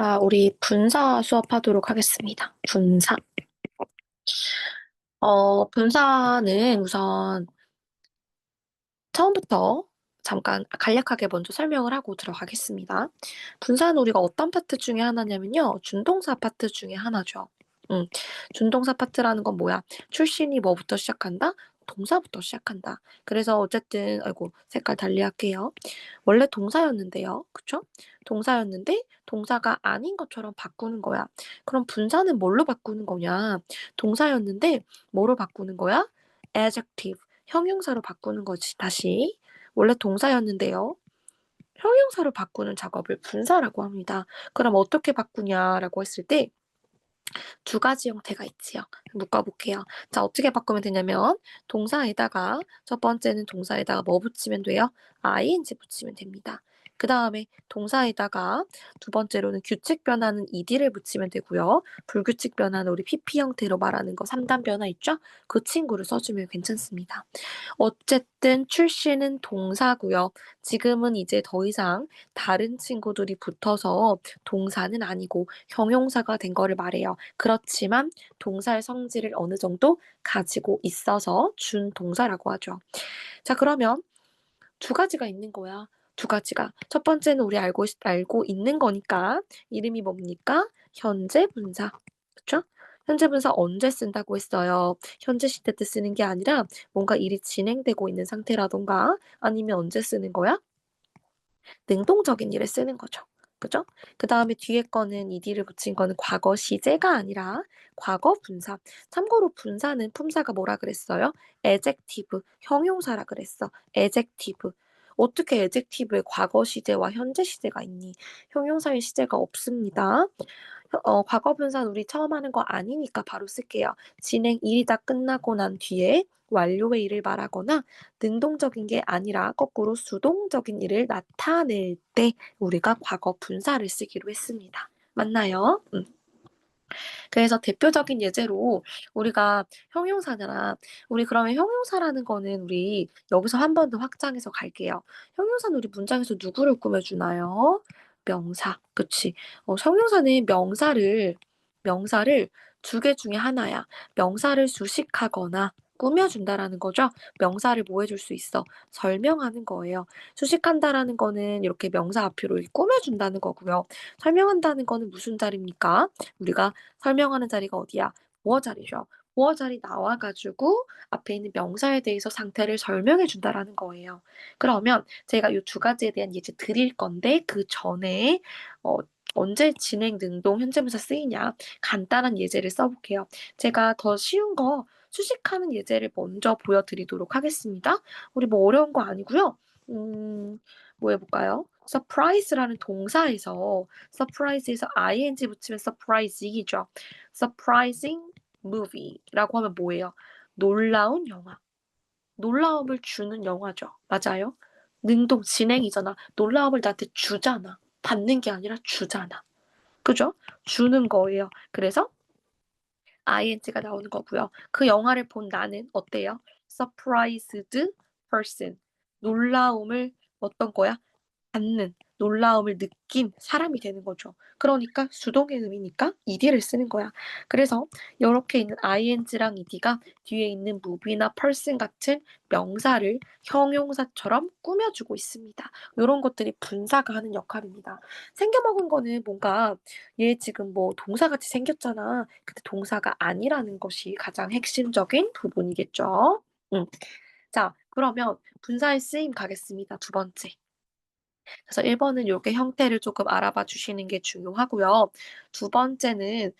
아, 우리 분사 수업하도록 하겠습니다. 분사. 어, 분사는 우선 처음부터 잠깐 간략하게 먼저 설명을 하고 들어가겠습니다. 분사는 우리가 어떤 파트 중에 하나냐면요. 준동사 파트 중에 하나죠. 음, 준동사 파트라는 건 뭐야? 출신이 뭐부터 시작한다? 동사부터 시작한다. 그래서 어쨌든 아이고 색깔 달리 할게요. 원래 동사였는데요. 그쵸? 동사였는데 동사가 아닌 것처럼 바꾸는 거야. 그럼 분사는 뭘로 바꾸는 거냐? 동사였는데 뭐로 바꾸는 거야? adjective, 형용사로 바꾸는 거지. 다시. 원래 동사였는데요. 형용사로 바꾸는 작업을 분사라고 합니다. 그럼 어떻게 바꾸냐라고 했을 때 두 가지 형태가 있지요. 묶어볼게요. 자, 어떻게 바꾸면 되냐면 동사에다가 첫 번째는 동사에다가 뭐 붙이면 돼요? ing 붙이면 됩니다. 그 다음에 동사에다가 두 번째로는 규칙 변화는 ed를 붙이면 되고요. 불규칙 변화는 우리 pp 형태로 말하는 거 3단 변화 있죠? 그 친구를 써주면 괜찮습니다. 어쨌든 출시는 동사고요. 지금은 이제 더 이상 다른 친구들이 붙어서 동사는 아니고 형용사가 된 거를 말해요. 그렇지만 동사의 성질을 어느 정도 가지고 있어서 준 동사라고 하죠. 자, 그러면 두 가지가 있는 거야. 두 가지가. 첫 번째는 우리 알고, 알고 있는 거니까 이름이 뭡니까? 현재 분사. 그쵸? 현재 분사 언제 쓴다고 했어요? 현재 시태 때 쓰는 게 아니라 뭔가 일이 진행되고 있는 상태라던가 아니면 언제 쓰는 거야? 능동적인 일에 쓰는 거죠. 그죠? 그 다음에 뒤에 거는 ed를 붙인 거는 과거 시제가 아니라 과거 분사. 참고로 분사는 품사가 뭐라 그랬어요? adjective, 형용사라 그랬어. adjective. 어떻게 adjective에 과거 시제와 현재 시제가 있니? 형용사의 시제가 없습니다. 어, 과거 분사는 우리 처음 하는 거 아니니까 바로 쓸게요. 진행 일이 다 끝나고 난 뒤에 완료의 일을 말하거나 능동적인 게 아니라 거꾸로 수동적인 일을 나타낼 때 우리가 과거 분사를 쓰기로 했습니다. 맞나요? 음. 그래서 대표적인 예제로 우리가 형용사잖아. 우리 그러면 형용사라는 거는 우리 여기서 한 번 더 확장해서 갈게요. 형용사는 우리 문장에서 누구를 꾸며주나요? 명사. 그치. 어, 형용사는 명사를, 명사를 두 개 중에 하나야. 명사를 수식하거나 꾸며준다라는 거죠. 명사를 뭐 해줄 수 있어? 설명하는 거예요. 수식한다라는 거는 이렇게 명사 앞으로 꾸며준다는 거고요. 설명한다는 거는 무슨 자리입니까? 우리가 설명하는 자리가 어디야? 보어 자리죠. 보어 자리 나와가지고 앞에 있는 명사에 대해서 상태를 설명해 준다라는 거예요. 그러면 제가 이 두 가지에 대한 예제 드릴 건데 그 전에 어, 언제 진행 능동 현재분사 쓰이냐 간단한 예제를 써볼게요. 제가 더 쉬운 거 수식하는 예제를 먼저 보여드리도록 하겠습니다. 우리 뭐 어려운 거 아니고요. 음, 뭐 해볼까요? surprise라는 동사에서 surprise에서 ing 붙이면 surprising이죠. surprising movie라고 하면 뭐예요? 놀라운 영화. 놀라움을 주는 영화죠. 맞아요? 능동 진행이잖아. 놀라움을 나한테 주잖아. 받는 게 아니라 주잖아. 그죠? 주는 거예요. 그래서 ing가 나오는 거고요. 그 영화를 본 나는 어때요? surprised person. 놀라움을 어떤 거야? 받는, 놀라움을 느낀 사람이 되는 거죠. 그러니까 수동의 의미니까 ed를 쓰는 거야. 그래서 이렇게 있는 ing랑 ed가 뒤에 있는 movie나 person 같은 명사를 형용사처럼 꾸며주고 있습니다. 이런 것들이 분사가 하는 역할입니다. 생겨먹은 거는 뭔가 얘 지금 뭐 동사같이 생겼잖아. 근데 동사가 아니라는 것이 가장 핵심적인 부분이겠죠. 음. 자, 그러면 분사의 쓰임 가겠습니다. 두 번째. 그래서 1번은 요게 형태를 조금 알아봐 주시는 게 중요하고요. 두 번째는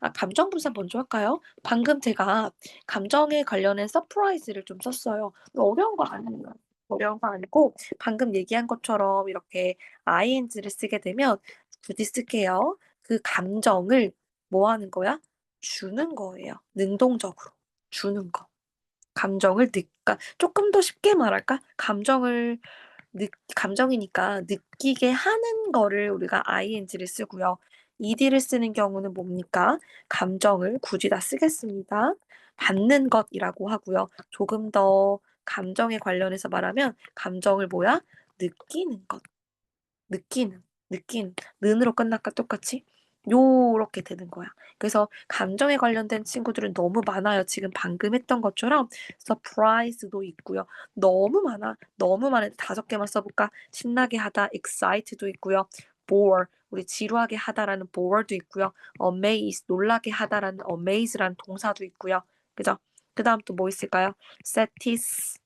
아, 감정 분사 먼저 할까요? 방금 제가 감정에 관련된 서프라이즈를 좀 썼어요. 어려운 거 아니에요. 어려운 거 아니고 방금 얘기한 것처럼 이렇게 ing를 쓰게 되면 굳이 쓸게요. 그 감정을 뭐 하는 거야? 주는 거예요. 능동적으로 주는 거. 감정을 느, 그러니까 조금 더 쉽게 말할까? 감정을 느, 감정이니까 느끼게 하는 거를 우리가 ing를 쓰고요. ed를 쓰는 경우는 뭡니까? 감정을 굳이 다 쓰겠습니다. 받는 것이라고 하고요. 조금 더 감정에 관련해서 말하면 감정을 뭐야? 느끼는 것. 느끼는. 느낀 는으로 끝날까 똑같이 요렇게 되는 거야. 그래서 감정에 관련된 친구들은 너무 많아요. 지금 방금 했던 것처럼 surprise도 있고요. 너무 많아. 너무 많은데 다섯 개만 써볼까? 신나게 하다, excited도 있고요. bore, 우리 지루하게 하다라는 bore도 있고요. amaze, 놀라게 하다라는 amaze라는 동사도 있고요. 그죠? 그 다음 또 뭐 있을까요? satisfy,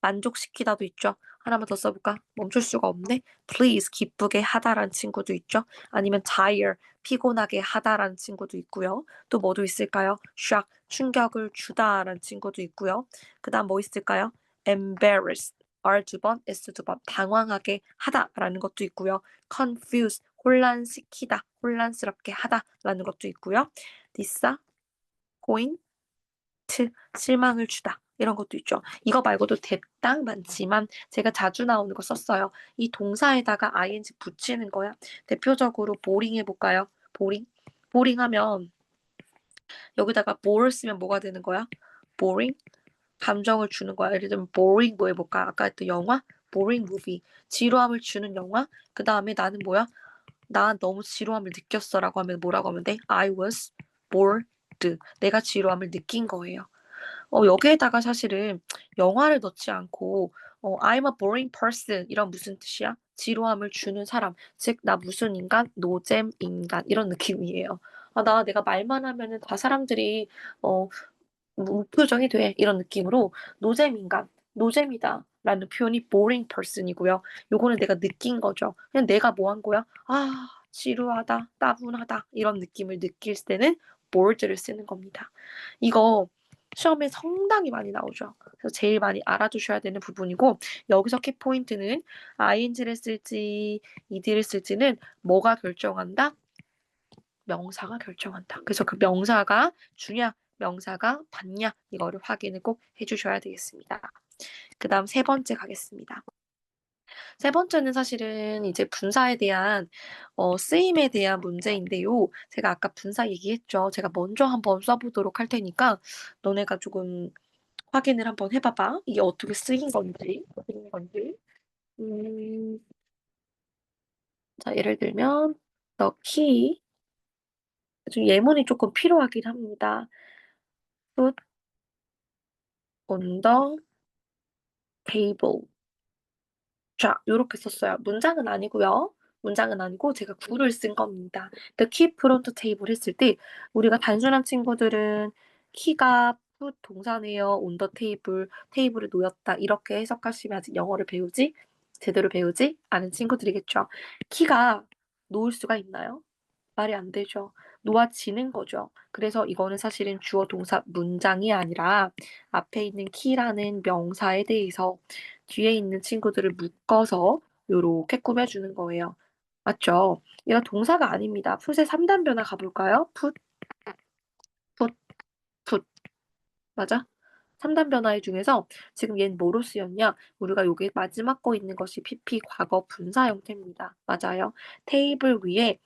만족시키다도 있죠. 하나만 더 써볼까? 멈출 수가 없네. please, 기쁘게 하다라는 친구도 있죠. 아니면 tire, 피곤하게 하다라는 친구도 있고요. 또 뭐도 있을까요? shock, 충격을 주다라는 친구도 있고요. 그 다음 뭐 있을까요? embarrassed, R 두 번, S 두 번, 당황하게 하다라는 것도 있고요. confuse, 혼란시키다, 혼란스럽게 하다라는 것도 있고요. Disappoint, 실망을 주다. 이런 것도 있죠. 이거 말고도 대땅 많지만 제가 자주 나오는 거 썼어요. 이 동사에다가 ing 붙이는 거야. 대표적으로 보링 해볼까요? 보링. 보링 하면 여기다가 뭐를 쓰면 뭐가 되는 거야? boring. 감정을 주는 거야. 예를 들면 boring 뭐 해볼까? 아까 했던 영화? boring movie. 지루함을 주는 영화. 그 다음에 나는 뭐야? 나 너무 지루함을 느꼈어 라고 하면 뭐라고 하면 돼? I was bored. 내가 지루함을 느낀 거예요. 어, 여기에다가 사실은 영화를 넣지 않고 어, I'm a boring person 이런 무슨 뜻이야? 지루함을 주는 사람, 즉 나 무슨 인간, 노잼 인간 이런 느낌이에요. 아, 나 내가 말만 하면은 다 사람들이 어, 무표정이 돼 이런 느낌으로 노잼 인간, 노잼이다. 라는 표현이 boring person이고요. 요거는 내가 느낀 거죠. 그냥 내가 뭐 한 거야? 아, 지루하다, 따분하다 이런 느낌을 느낄 때는 bored를 쓰는 겁니다. 이거 시험에 상당히 많이 나오죠. 그래서 제일 많이 알아두셔야 되는 부분이고 여기서 키포인트는 ing를 쓸지 ed를 쓸지는 뭐가 결정한다? 명사가 결정한다. 그래서 그 명사가 주냐, 명사가 받냐 이거를 확인을 꼭 해주셔야 되겠습니다. 그 다음 세 번째 가겠습니다. 세 번째는 사실은 이제 분사에 대한 어, 쓰임에 대한 문제인데요. 제가 아까 분사 얘기했죠. 제가 먼저 한번 써보도록 할 테니까 너네가 조금 확인을 한번 해봐봐. 이게 어떻게 쓰인 건지, 쓰인 건지. 음, 자, 예를 들면 key 좀 예문이 조금 필요하긴 합니다. put on the table. 자, 요렇게 썼어요. 문장은 아니고요. 문장은 아니고 제가 구를 쓴 겁니다. The key front table 했을 때 우리가 단순한 친구들은 키가 동사네요. the table, 테이블에 놓였다. 이렇게 해석하시면 아직 영어를 배우지 제대로 배우지 않은 친구들이겠죠. 키가 놓을 수가 있나요? 말이 안 되죠. 놓아지는 거죠. 그래서 이거는 사실은 주어 동사 문장이 아니라 앞에 있는 키라는 명사에 대해서 뒤에 있는 친구들을 묶어서 요렇게 꾸며주는 거예요. 맞죠? 얘가 동사가 아닙니다. 풋의 3단 변화 가볼까요? 풋, 풋, 풋. 맞아? 3단 변화의 중에서 지금 얘는 뭐로 쓰였냐? 우리가 여기 마지막 거 있는 것이 PP 과거 분사 형태입니다. 맞아요. 테이블 위에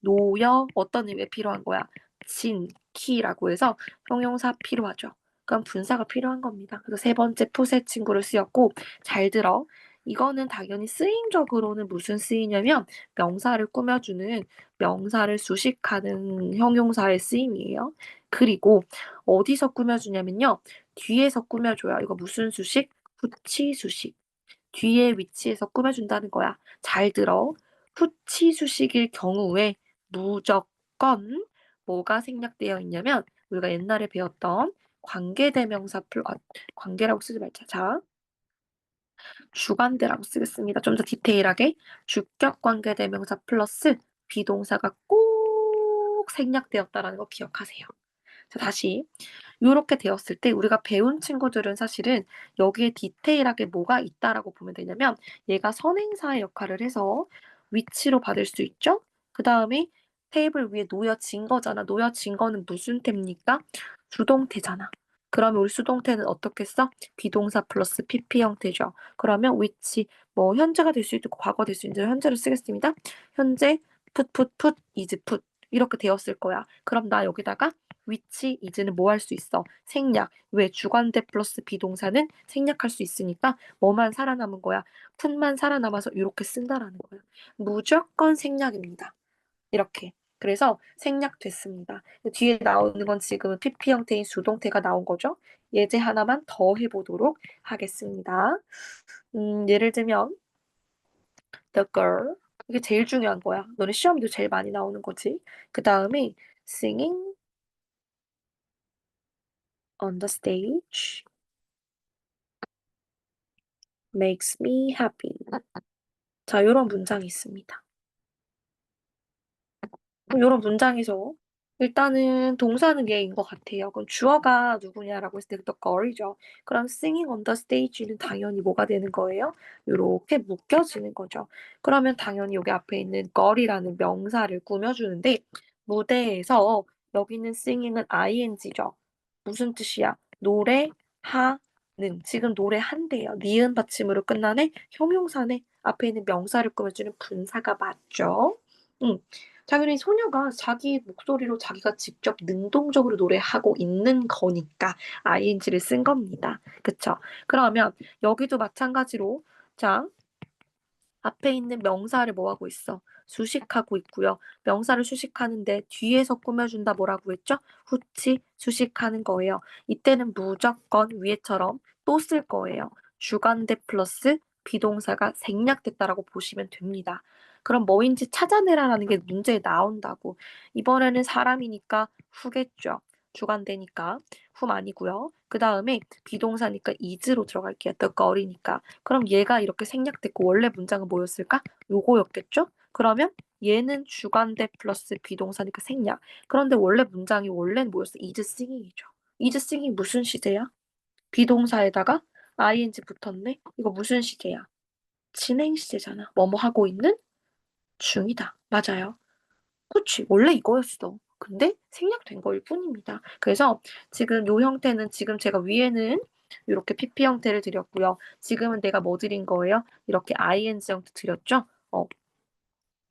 놓여 어떤 의미에 필요한 거야? 진, 키라고 해서 형용사 필요하죠. 그럼 분사가 필요한 겁니다. 그래서 세 번째 풋의 친구를 쓰였고 잘 들어. 이거는 당연히 쓰임적으로는 무슨 쓰이냐면 명사를 꾸며주는 명사를 수식하는 형용사의 쓰임이에요. 그리고 어디서 꾸며주냐면요. 뒤에서 꾸며줘요. 이거 무슨 수식? 후치 수식. 뒤에 위치에서 꾸며준다는 거야. 잘 들어. 후치 수식일 경우에 무조건 뭐가 생략되어 있냐면 우리가 옛날에 배웠던 관계대명사 플 아, 관계라고 쓰지 말자. 자, 주관대라고 쓰겠습니다. 좀 더 디테일하게 주격 관계대명사 플러스 비동사가 꼭 생략되었다라는 거 기억하세요. 자, 다시 이렇게 되었을 때 우리가 배운 친구들은 사실은 여기에 디테일하게 뭐가 있다라고 보면 되냐면 얘가 선행사의 역할을 해서 위치로 받을 수 있죠. 그 다음에 테이블 위에 놓여진 거잖아. 놓여진 거는 무슨 태입니까? 수동태잖아. 그러면 우리 수동태는 어떻게 써? 비동사 플러스 PP 형태죠. 그러면 which 뭐 현재가 될 수 있고 과거 될 수 있는데 현재를 쓰겠습니다. 현재 put is put 이렇게 되었을 거야. 그럼 나 여기다가 which is는 뭐 할 수 있어? 생략. 왜? 주관대 플러스 비동사는 생략할 수 있으니까 뭐만 살아남은 거야? 푼만 살아남아서 이렇게 쓴다라는 거야. 무조건 생략입니다. 이렇게. 그래서 생략됐습니다. 뒤에 나오는 건 지금 PP 형태인 수동태가 나온 거죠. 예제 하나만 더 해보도록 하겠습니다. 음, 예를 들면 the girl 이게 제일 중요한 거야. 너는 시험도 제일 많이 나오는 거지. 그 다음에 singing on the stage makes me happy. 자, 이런 문장이 있습니다. 이런 문장에서 일단은 동사는 얘인 것 같아요. 그럼 주어가 누구냐라고 했을 때 the girl이죠. 그럼 singing on the stage는 당연히 뭐가 되는 거예요? 이렇게 묶여지는 거죠. 그러면 당연히 여기 앞에 있는 girl이라는 명사를 꾸며주는데 무대에서 여기는 singing은 ing죠. 무슨 뜻이야? 노래하는 지금 노래한대요. 니은 받침으로 끝나네. 형용사네. 앞에 있는 명사를 꾸며주는 분사가 맞죠? 응. 당연히 소녀가 자기 목소리로 자기가 직접 능동적으로 노래하고 있는 거니까 ing를 쓴 겁니다. 그쵸? 그러면 여기도 마찬가지로 자 앞에 있는 명사를 뭐 하고 있어? 수식하고 있고요. 명사를 수식하는데 뒤에서 꾸며준다 뭐라고 했죠? 후치 수식하는 거예요. 이때는 무조건 위에처럼 또 쓸 거예요. 주관대 플러스 비동사가 생략됐다라고 보시면 됩니다. 그럼 뭐인지 찾아내라라는 게 문제에 나온다고. 이번에는 사람이니까 후겠죠. 주관대니까 후 아니고요. 그 다음에 비동사니까 is로 들어갈게요. the girl이니까. 그럼 얘가 이렇게 생략됐고 원래 문장은 뭐였을까? 요거였겠죠? 그러면 얘는 주관대 플러스 비동사니까 생략. 그런데 원래 문장이 원래는 뭐였어? is singing이죠. is singing 무슨 시제야? 비동사에다가 ing 붙었네? 이거 무슨 시제야? 진행 시제잖아. 뭐뭐 하고 있는 중이다. 맞아요. 그치. 원래 이거였어. 근데 생략된 거일 뿐입니다. 그래서 지금 요 형태는 지금 제가 위에는 이렇게 PP 형태를 드렸고요. 지금은 내가 뭐 드린 거예요? 이렇게 ing 형태 드렸죠? 어,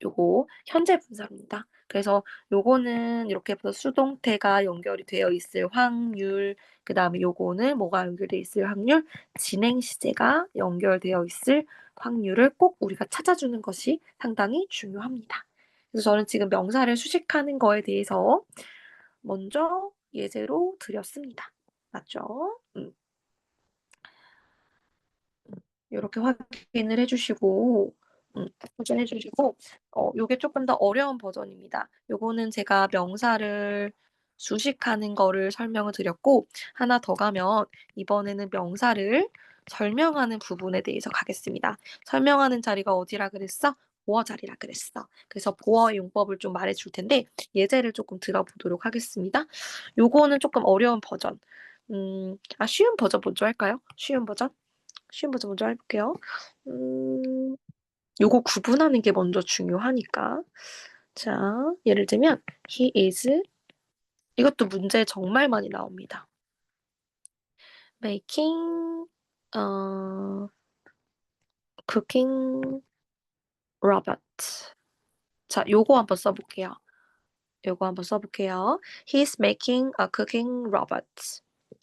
요거 현재 분사입니다. 그래서 요거는 이렇게 수동태가 연결이 되어 있을 확률, 그 다음에 요거는 뭐가 연결되어 있을 확률, 진행 시제가 연결되어 있을 확률을 꼭 우리가 찾아주는 것이 상당히 중요합니다. 그래서 저는 지금 명사를 수식하는 거에 대해서 먼저 예제로 드렸습니다. 맞죠? 음. 이렇게 확인을 해주시고 음, 확인해 주시고 어, 요게 조금 더 어려운 버전입니다. 요거는 제가 명사를 수식하는 거를 설명을 드렸고 하나 더 가면 이번에는 명사를 설명하는 부분에 대해서 가겠습니다. 설명하는 자리가 어디라 그랬어? 보어 자리라 그랬어. 그래서 보어 용법을 좀 말해줄 텐데 예제를 조금 들어보도록 하겠습니다. 요거는 조금 어려운 버전. 음, 아 쉬운 버전 먼저 할까요? 쉬운 버전? 쉬운 버전 먼저 해볼게요. 음, 요거 구분하는 게 먼저 중요하니까. 자, 예를 들면 he is 이것도 문제 정말 많이 나옵니다. making 어 cooking robot. 자, 요거 한번 써볼게요. 요거 한번 써볼게요. He's making a cooking robot.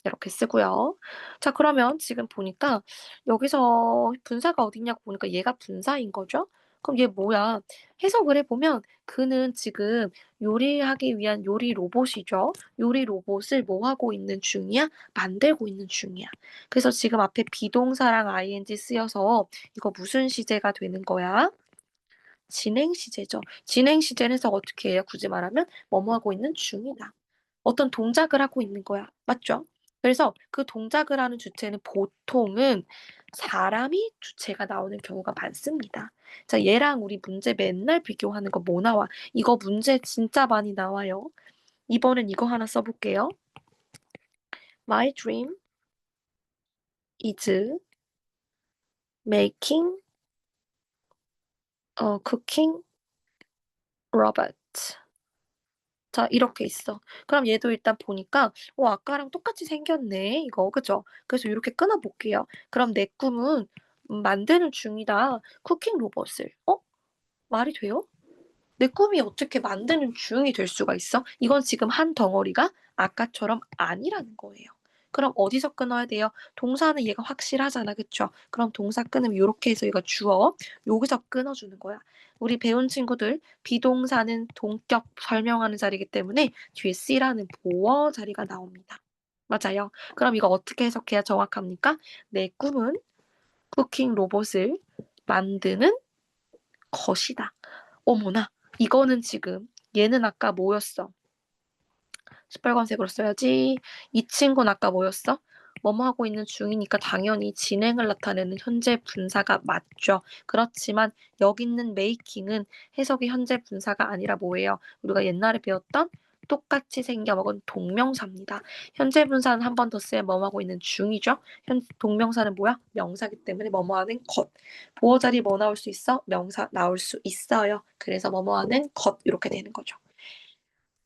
이렇게 쓰고요. 자, 그러면 지금 보니까 여기서 분사가 어딨냐고 보니까 얘가 분사인 거죠? 그럼 얘 뭐야? 해석을 해보면 그는 지금 요리하기 위한 요리 로봇이죠. 요리 로봇을 뭐 하고 있는 중이야? 만들고 있는 중이야. 그래서 지금 앞에 비동사랑 ing 쓰여서 이거 무슨 시제가 되는 거야? 진행 시제죠. 진행 시제는 어떻게 해요? 굳이 말하면 뭐뭐 하고 있는 중이다. 어떤 동작을 하고 있는 거야. 맞죠? 그래서 그 동작을 하는 주체는 보통은 사람이 주체가 나오는 경우가 많습니다. 자, 얘랑 우리 문제 맨날 비교하는 거 뭐 나와? 이거 문제 진짜 많이 나와요. 이번엔 이거 하나 써볼게요. My dream is making a cooking robot. 자, 이렇게 있어. 그럼 얘도 일단 보니까 어 아까랑 똑같이 생겼네 이거. 그죠? 그래서 이렇게 끊어 볼게요. 그럼 내 꿈은 음 만드는 중이다. 쿠킹 로봇을. 어? 말이 돼요? 내 꿈이 어떻게 만드는 중이 될 수가 있어? 이건 지금 한 덩어리가 아까처럼 아니라는 거예요. 그럼 어디서 끊어야 돼요? 동사는 얘가 확실하잖아. 그쵸? 그럼 동사 끊으면 이렇게 해서 얘가 주어 여기서 끊어주는 거야. 우리 배운 친구들 비동사는 동격 설명하는 자리이기 때문에 뒤에 C라는 보어 자리가 나옵니다. 맞아요. 그럼 이거 어떻게 해석해야 정확합니까? 내 꿈은 쿠킹 로봇을 만드는 것이다. 어머나, 이거는 지금 얘는 아까 뭐였어? 시뻘건색으로 써야지. 이 친구는 아까 뭐였어? 뭐뭐 하고 있는 중이니까 당연히 진행을 나타내는 현재 분사가 맞죠. 그렇지만 여기 있는 making은 해석이 현재 분사가 아니라 뭐예요? 우리가 옛날에 배웠던 똑같이 생겨먹은 동명사입니다. 현재 분사는 한 번 더 쓰면 뭐뭐 하고 있는 중이죠. 현 동명사는 뭐야? 명사기 때문에 뭐뭐 하는 것. 보어 자리 뭐 나올 수 있어? 명사 나올 수 있어요. 그래서 뭐뭐 하는 것 이렇게 되는 거죠.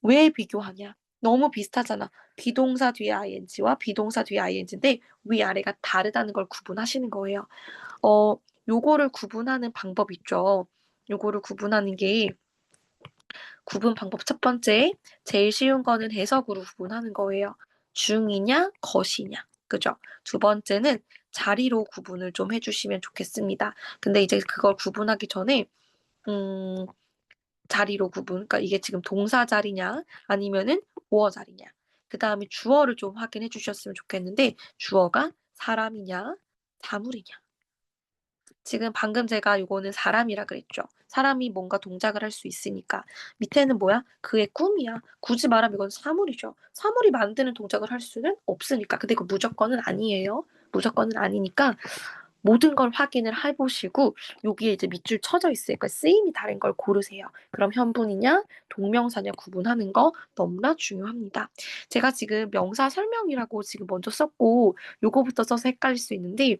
왜 비교하냐? 너무 비슷하잖아. 비동사 뒤에 ing와 비동사 뒤에 ing인데 위아래가 다르다는 걸 구분하시는 거예요. 어, 요거를 구분하는 방법 있죠. 요거를 구분하는 게 구분 방법 첫 번째, 제일 쉬운 거는 해석으로 구분하는 거예요. 중이냐, 것이냐. 그죠? 두 번째는 자리로 구분을 좀 해주시면 좋겠습니다. 근데 이제 그걸 구분하기 전에, 음, 자리로 구분, 그러니까 이게 지금 동사 자리냐, 아니면은 보어 자리냐. 그 다음에 주어를 좀 확인해 주셨으면 좋겠는데, 주어가 사람이냐, 사물이냐. 지금 방금 제가 요거는 사람이라 그랬죠. 사람이 뭔가 동작을 할 수 있으니까. 밑에는 뭐야? 그의 꿈이야. 굳이 말하면 이건 사물이죠. 사물이 만드는 동작을 할 수는 없으니까. 근데 그 무조건은 아니에요. 무조건은 아니니까 모든 걸 확인을 해보시고 여기에 이제 밑줄 쳐져 있으니까 쓰임이 다른 걸 고르세요. 그럼 현분이냐 동명사냐 구분하는 거 너무나 중요합니다. 제가 지금 명사 설명이라고 지금 먼저 썼고 요거부터 써서 헷갈릴 수 있는데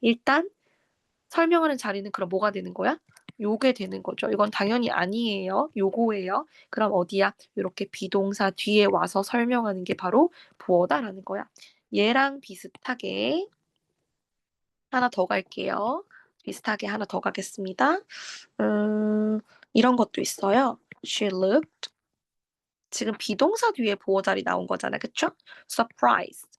일단 설명하는 자리는 그럼 뭐가 되는 거야? 요게 되는 거죠. 이건 당연히 아니에요. 요거예요. 그럼 어디야? 이렇게 비동사 뒤에 와서 설명하는 게 바로 보어다라는 거야. 얘랑 비슷하게 하나 더 갈게요. 비슷하게 하나 더 가겠습니다. 음, 이런 것도 있어요. She looked. 지금 비동사 뒤에 보어 자리 나온 거잖아. 그쵸? Surprised.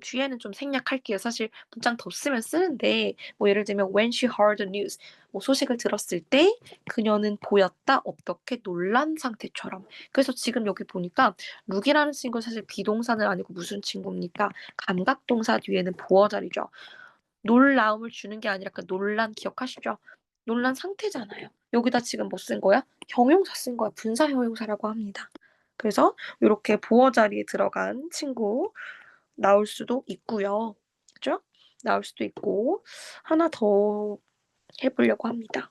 뒤에는 좀 생략할게요. 사실 문장 더 쓰면 쓰는데 뭐 예를 들면 when she heard the news 뭐 소식을 들었을 때 그녀는 보였다 어떻게 놀란 상태처럼 그래서 지금 여기 보니까 룩이라는 친구 사실 비동사는 아니고 무슨 친구입니까? 감각 동사 뒤에는 보어 자리죠. 놀라움을 주는 게 아니라 그 놀란 기억하시죠? 놀란 상태잖아요. 여기다 지금 뭐 쓴 거야? 형용사 쓴 거야. 분사 형용사라고 합니다. 그래서 이렇게 보어 자리에 들어간 친구 나올 수도 있고요. 그죠? 나올 수도 있고 하나 더 해보려고 합니다.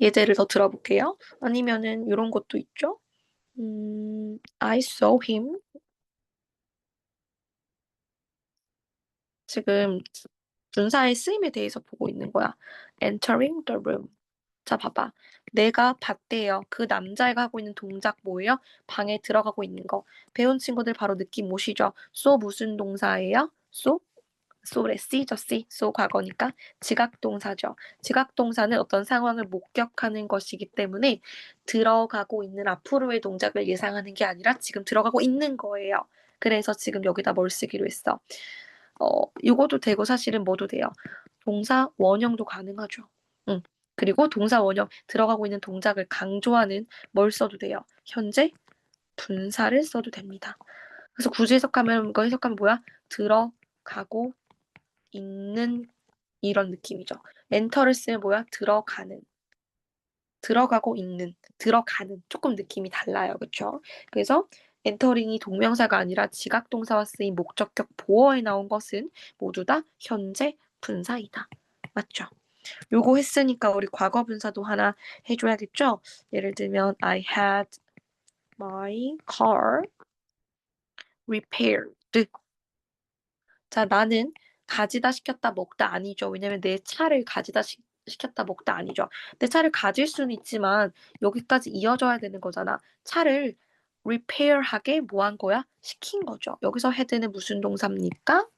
예제를 더 들어볼게요. 아니면은 이런 것도 있죠. 음, I saw him. 지금 분사의 쓰임에 대해서 보고 있는 거야. entering the room. 자, 봐봐. 내가 봤대요. 그 남자애가 하고 있는 동작 뭐예요? 방에 들어가고 있는 거. 배운 친구들 바로 느낌 오시죠? so 무슨 동사예요? so? so래 C죠 C. so 과거니까 지각동사죠. 지각동사는 어떤 상황을 목격하는 것이기 때문에 들어가고 있는 앞으로의 동작을 예상하는 게 아니라 지금 들어가고 있는 거예요. 그래서 지금 여기다 뭘 쓰기로 했어. 어, 이것도 되고 사실은 뭐도 돼요. 동사 원형도 가능하죠. 응. 그리고 동사 원형 들어가고 있는 동작을 강조하는 뭘 써도 돼요. 현재 분사를 써도 됩니다. 그래서 굳이 해석하면 이거 해석하면 뭐야? 들어가고 있는 이런 느낌이죠. 엔터를 쓰면 뭐야? 들어가는 들어가고 있는 들어가는 조금 느낌이 달라요. 그렇죠? 그래서 엔터링이 동명사가 아니라 지각동사와 쓰인 목적격 보어에 나온 것은 모두 다 현재 분사이다. 맞죠? 요거 했으니까 우리 과거 분사도 하나 해줘야겠죠? 예를 들면 I had my car repaired. 자, 나는 가지다 시켰다 먹다 아니죠. 왜냐면 내 차를 가지다 시, 시켰다 먹다 아니죠. 내 차를 가질 수는 있지만 여기까지 이어져야 되는 거잖아. 차를 repair하게 뭐 한 거야? 시킨 거죠. 여기서 head는 무슨 동사입니까?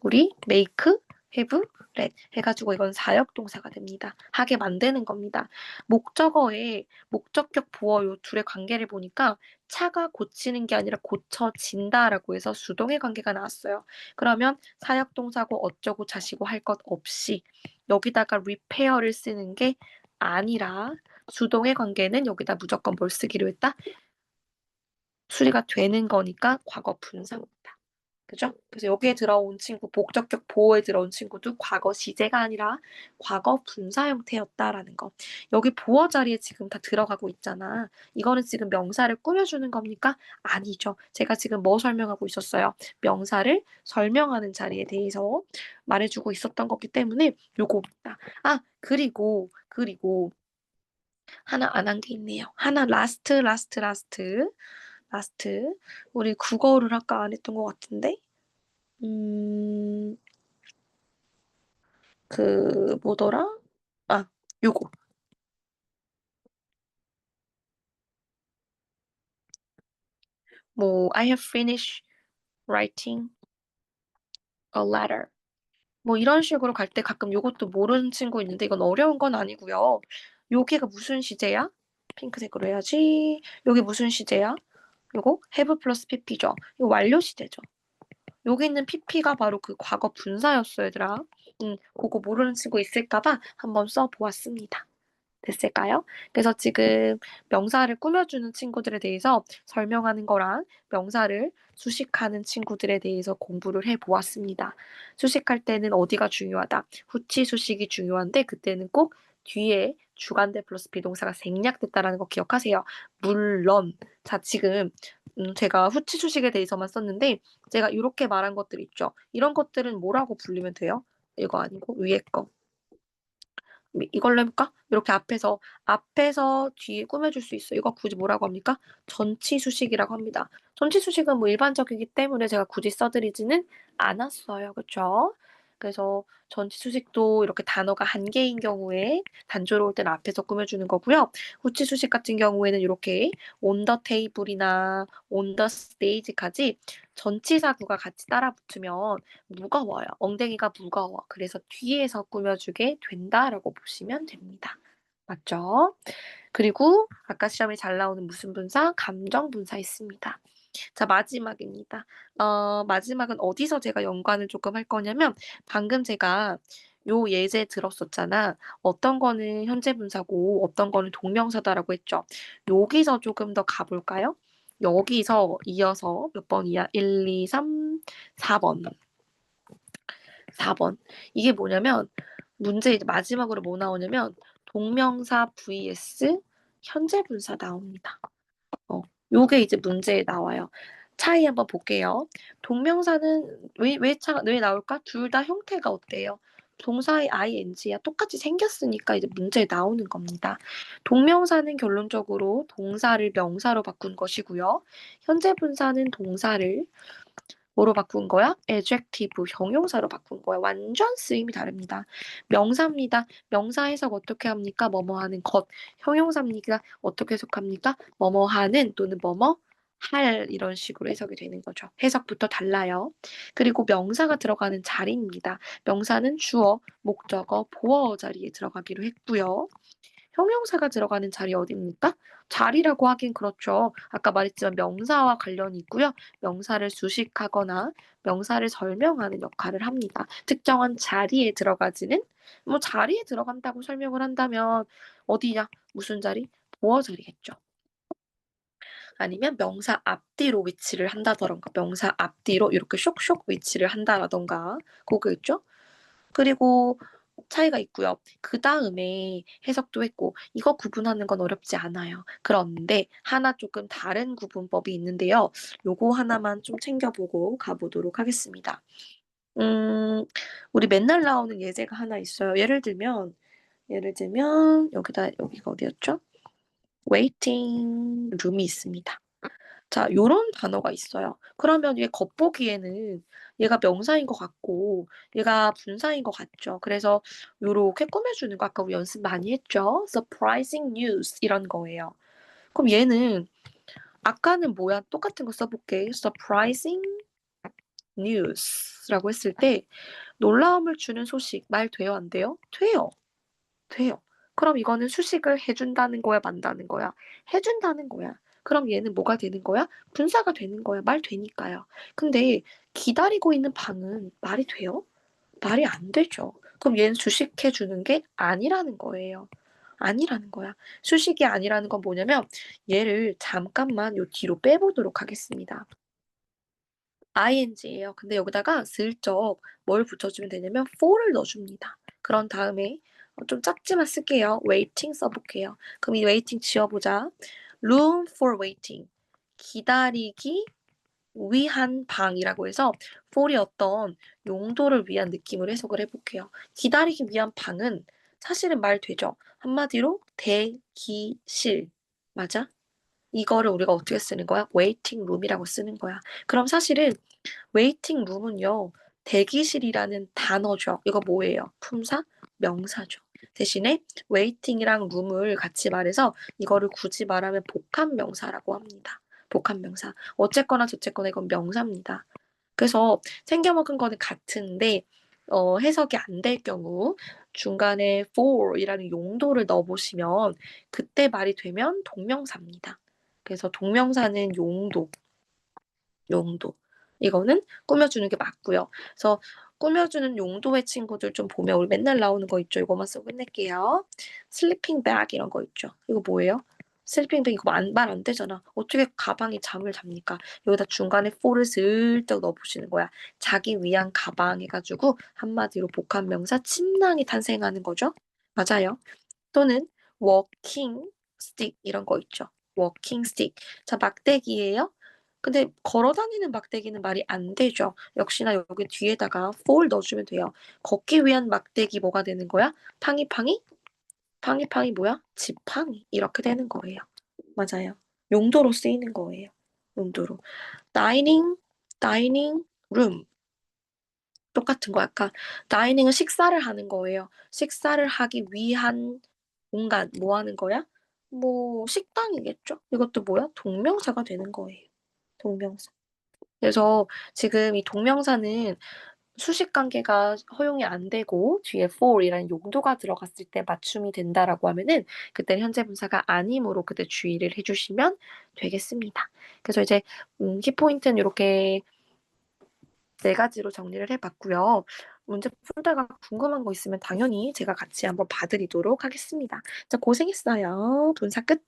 우리 make have read 해가지고 이건 사역 동사가 됩니다. 하게 만드는 겁니다. 목적어에 목적격 보어 요 둘의 관계를 보니까 차가 고치는 게 아니라 고쳐진다라고 해서 수동의 관계가 나왔어요. 그러면 사역 동사고 어쩌고 자시고 할 것 없이 여기다가 repair를 쓰는 게 아니라 수동의 관계는 여기다 무조건 뭘 쓰기로 했다? 수리가 되는 거니까 과거 분사입니다. 그죠? 그래서 여기에 들어온 친구, 목적격 보호에 들어온 친구도 과거 시제가 아니라 과거 분사 형태였다라는 거. 여기 보어 자리에 지금 다 들어가고 있잖아. 이거는 지금 명사를 꾸며주는 겁니까? 아니죠. 제가 지금 뭐 설명하고 있었어요? 명사를 설명하는 자리에 대해서 말해주고 있었던 거기 때문에 요거입니다. 아, 그리고, 그리고 하나 안 한 게 있네요. 하나 라스트, 라스트, 라스트. 라스트. 우리 국어를 아까 안 했던 것 같은데. 음, 그, 뭐더라? 아, 요거. 뭐, I have finished writing a letter. 뭐 이런 식으로 갈 때 가끔 요것도 모르는 친구 있는데 이건 어려운 건 아니고요. 여기가 무슨 시제야? 핑크색으로 해야지. 여기 무슨 시제야? 요거 have 플러스 pp죠. 이거 완료 시제죠. 여기 있는 pp가 바로 그 과거 분사였어 얘들아. 음, 그거 모르는 친구 있을까봐 한번 써보았습니다. 됐을까요? 그래서 지금 명사를 꾸며주는 친구들에 대해서 설명하는 거랑 명사를 수식하는 친구들에 대해서 공부를 해보았습니다. 수식할 때는 어디가 중요하다? 후치 수식이 중요한데 그때는 꼭 뒤에 주간대 플러스 비동사가 생략됐다라는 거 기억하세요. 물론 자 지금 음, 제가 후치 수식에 대해서만 썼는데 제가 이렇게 말한 것들 있죠. 이런 것들은 뭐라고 불리면 돼요? 이거 아니고 위에 거. 이걸로 해볼까? 이렇게 앞에서 앞에서 뒤에 꾸며줄 수 있어. 이거 굳이 뭐라고 합니까? 전치 수식이라고 합니다. 전치 수식은 뭐 일반적이기 때문에 제가 굳이 써드리지는 않았어요. 그렇죠? 그래서 전치 수식도 이렇게 단어가 한 개인 경우에 단조로울 때는 앞에서 꾸며주는 거고요. 후치 수식 같은 경우에는 이렇게 on the table이나 on the stage까지 전치사구가 같이 따라 붙으면 무거워요. 엉덩이가 무거워. 그래서 뒤에서 꾸며주게 된다라고 보시면 됩니다. 맞죠? 그리고 아까 시험에 잘 나오는 무슨 분사? 감정 분사 있습니다. 자, 마지막입니다. 어, 마지막은 어디서 제가 연관을 조금 할 거냐면 방금 제가 요 예제 들었었잖아. 어떤 거는 현재 분사고 어떤 거는 동명사다라고 했죠. 여기서 조금 더 가볼까요? 여기서 이어서 몇 번이야? 1, 2, 3, 4번. 4번. 이게 뭐냐면 문제 이제 마지막으로 뭐 나오냐면 동명사 vs 현재 분사 나옵니다. 어, 요게 이제 문제에 나와요. 차이 한번 볼게요. 동명사는 왜, 왜, 차, 왜 나올까? 둘 다 형태가 어때요? 동사의 ing야 똑같이 생겼으니까 이제 문제에 나오는 겁니다. 동명사는 결론적으로 동사를 명사로 바꾼 것이고요. 현재 분사는 동사를 뭐로 바꾼 거야? adjective, 형용사로 바꾼 거야. 완전 쓰임이 다릅니다. 명사입니다. 명사 해석 어떻게 합니까? 뭐뭐 하는 것. 형용사입니다. 어떻게 해석합니까? 뭐뭐 하는 또는 뭐뭐 할 이런 식으로 해석이 되는 거죠. 해석부터 달라요. 그리고 명사가 들어가는 자리입니다. 명사는 주어, 목적어, 보어 자리에 들어가기로 했고요. 형용사가 들어가는 자리 어디입니까? 자리라고 하긴 그렇죠. 아까 말했지만 명사와 관련이 있고요. 명사를 수식하거나 명사를 설명하는 역할을 합니다. 특정한 자리에 들어가지는 뭐 자리에 들어간다고 설명을 한다면 어디냐? 무슨 자리? 보어 자리겠죠. 아니면 명사 앞뒤로 위치를 한다던가 명사 앞뒤로 이렇게 쇽쇽 위치를 한다라던가 그거겠죠? 그리고 차이가 있고요. 그 다음에 해석도 했고 이거 구분하는 건 어렵지 않아요. 그런데 하나 조금 다른 구분법이 있는데요. 요거 하나만 좀 챙겨보고 가보도록 하겠습니다. 음, 우리 맨날 나오는 예제가 하나 있어요. 예를 들면 예를 들면 여기다 여기가 어디였죠? waiting room이 있습니다. 자, 요런 단어가 있어요. 그러면 얘 겉보기에는 얘가 명사인 것 같고 얘가 분사인 것 같죠. 그래서 요렇게 꾸며주는 거 아까 우리 연습 많이 했죠. surprising news 이런 거예요. 그럼 얘는 아까는 뭐야? 똑같은 거 써볼게. surprising news라고 했을 때 놀라움을 주는 소식 말 돼요, 안 돼요? 돼요. 돼요. 그럼 이거는 수식을 해준다는 거야, 만다는 거야? 해준다는 거야. 그럼 얘는 뭐가 되는 거야? 분사가 되는 거야. 말 되니까요. 근데 기다리고 있는 방은 말이 돼요? 말이 안 되죠. 그럼 얘는 주식해 주는 게 아니라는 거예요. 아니라는 거야. 수식이 아니라는 건 뭐냐면 얘를 잠깐만 요 뒤로 빼보도록 하겠습니다. ing예요. 근데 여기다가 슬쩍 뭘 붙여주면 되냐면 for를 넣어줍니다. 그런 다음에 어, 좀 작지만 쓸게요. waiting 써볼게요. 그럼 이 waiting 지워보자. Room for waiting. 기다리기 위한 방이라고 해서 for이 어떤 용도를 위한 느낌으로 해석을 해볼게요. 기다리기 위한 방은 사실은 말 되죠. 한마디로 대기실. 맞아? 이거를 우리가 어떻게 쓰는 거야? waiting room이라고 쓰는 거야. 그럼 사실은 waiting room은요. 대기실이라는 단어죠. 이거 뭐예요? 품사? 명사죠. 대신에 waiting이랑 room을 같이 말해서 이거를 굳이 말하면 복합 명사라고 합니다. 복합 명사. 어쨌거나 저쨌거나 이건 명사입니다. 그래서 생겨먹은 거는 같은데 어, 해석이 안 될 경우 중간에 for이라는 용도를 넣어보시면 그때 말이 되면 동명사입니다. 그래서 동명사는 용도, 용도. 이거는 꾸며주는 게 맞고요. 그래서 꾸며주는 용도의 친구들 좀 보면 우리 맨날 나오는 거 있죠. 이거만 쓰고 끝낼게요. 슬리핑 백 이런 거 있죠. 이거 뭐예요? 슬리핑 백 이거 말안 되잖아. 어떻게 가방이 잠을 잡니까? 여기다 중간에 for를 슬쩍 넣어보시는 거야. 자기 위한 가방 해가지고 한마디로 복합명사 침낭이 탄생하는 거죠. 맞아요. 또는 walking stick 이런 거 있죠. walking stick. 자, 막대기예요. 근데 걸어 다니는 막대기는 말이 안 되죠. 역시나 여기 뒤에다가 for 넣어주면 돼요. 걷기 위한 막대기 뭐가 되는 거야? 팡이팡이? 팡이팡이 뭐야? 지팡이. 이렇게 되는 거예요. 맞아요. 용도로 쓰이는 거예요. 용도로. dining, dining room. 똑같은 거 아까 dining은 식사를 하는 거예요. 식사를 하기 위한 공간 뭐 하는 거야? 뭐 식당이겠죠? 이것도 뭐야? 동명사가 되는 거예요. 동명사. 그래서 지금 이 동명사는 수식 관계가 허용이 안 되고 뒤에 for이라는 용도가 들어갔을 때 맞춤이 된다라고 하면은 그때는 현재 분사가 아니므로 그때 주의를 해주시면 되겠습니다. 그래서 이제 음, 키포인트는 이렇게 네 가지로 정리를 해봤고요. 문제 풀다가 궁금한 거 있으면 당연히 제가 같이 한번 봐드리도록 하겠습니다. 자, 고생했어요. 분사 끝.